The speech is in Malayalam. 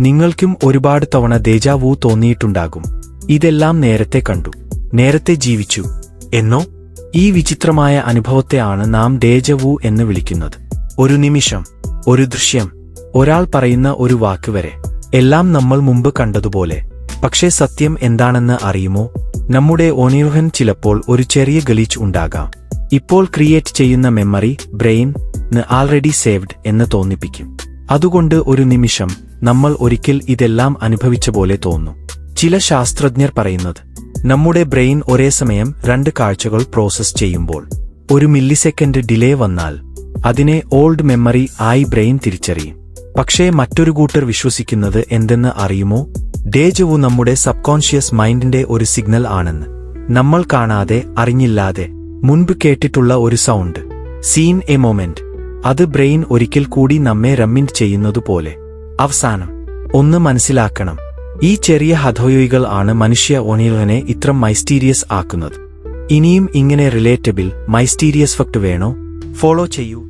നിങ്ങൾക്കും ഒരുപാട് തവണ ദേജാവൂ തോന്നിയിട്ടുണ്ടാകും. ഇതെല്ലാം നേരത്തെ കണ്ടു. നേരത്തെ ജീവിച്ചു. എന്നോ? ഈ വിചിത്രമായ അനുഭവത്തെയാണ് നാം ഡേജവൂ എന്ന് വിളിക്കുന്നത്. ഒരു നിമിഷം ഒരു ദൃശ്യം ഒരാൾ പറയുന്ന ഒരു വാക്ക് വരെ. എല്ലാം നമ്മൾ മുമ്പ് കണ്ടതുപോലെ. പക്ഷേ സത്യം എന്താണെന്ന് അറിയുമോ? നമ്മുടെ ഓനിയുഹൻ ചിലപ്പോൾ ഒരു ചെറിയ ഗലീച്ച് ഉണ്ടാകാം. ഇപ്പോൾ ക്രിയേറ്റ് ചെയ്യുന്ന മെമ്മറി ബ്രെയിൻ ആൾറെഡി സേവ്ഡ് എന്ന് തോന്നിപ്പിക്കും. അതുകൊണ്ട് ഒരു നിമിഷം നമ്മൾ ഒരിക്കൽ ഇതെല്ലാം അനുഭവിച്ച പോലെ തോന്നുന്നു. ചില ശാസ്ത്രജ്ഞർ പറയുന്നത് നമ്മുടെ ബ്രെയിൻ ഒരേ സമയം രണ്ട് കാഴ്ചകൾ പ്രോസസ് ചെയ്യുമ്പോൾ ഒരു മില്ലി സെക്കൻഡ് ഡിലേ വന്നാൽ അതിനെ ഓൾഡ് മെമ്മറി ആയി ബ്രെയിൻ തിരിച്ചറിയും. പക്ഷേ മറ്റൊരു കൂട്ടർ വിശ്വസിക്കുന്നത് എന്തെന്ന് അറിയുമോ? ഡേജവു നമ്മുടെ സബ് കോൺഷ്യസ് മൈൻഡിന്റെ ഒരു സിഗ്നൽ ആണെന്ന് നമ്മൾ കാണാതെ അറിഞ്ഞില്ലാതെ മുൻപ് കേട്ടിട്ടുള്ള ഒരു സൗണ്ട്. Seen a moment. അത് ബ്രെയിൻ ഒരിക്കൽ കൂടി നമ്മെ റമ്മിൻഡ് ചെയ്യുന്നതുപോലെ. അവസാനം. ഒന്ന് മനസ്സിലാക്കണം. ഈ ചെറിയ ഹതോയികൾ ആണ് മനുഷ്യ ഓണിയലിനെ ഇത്ര മൈസ്റ്റീരിയസ് ആക്കുന്നത്. ഇനിയും ഇങ്ങനെ റിലേറ്റബിൾ മൈസ്റ്റീരിയസ് ഫക്ട് വേണോ? ഫോളോ ചെയ്യൂ.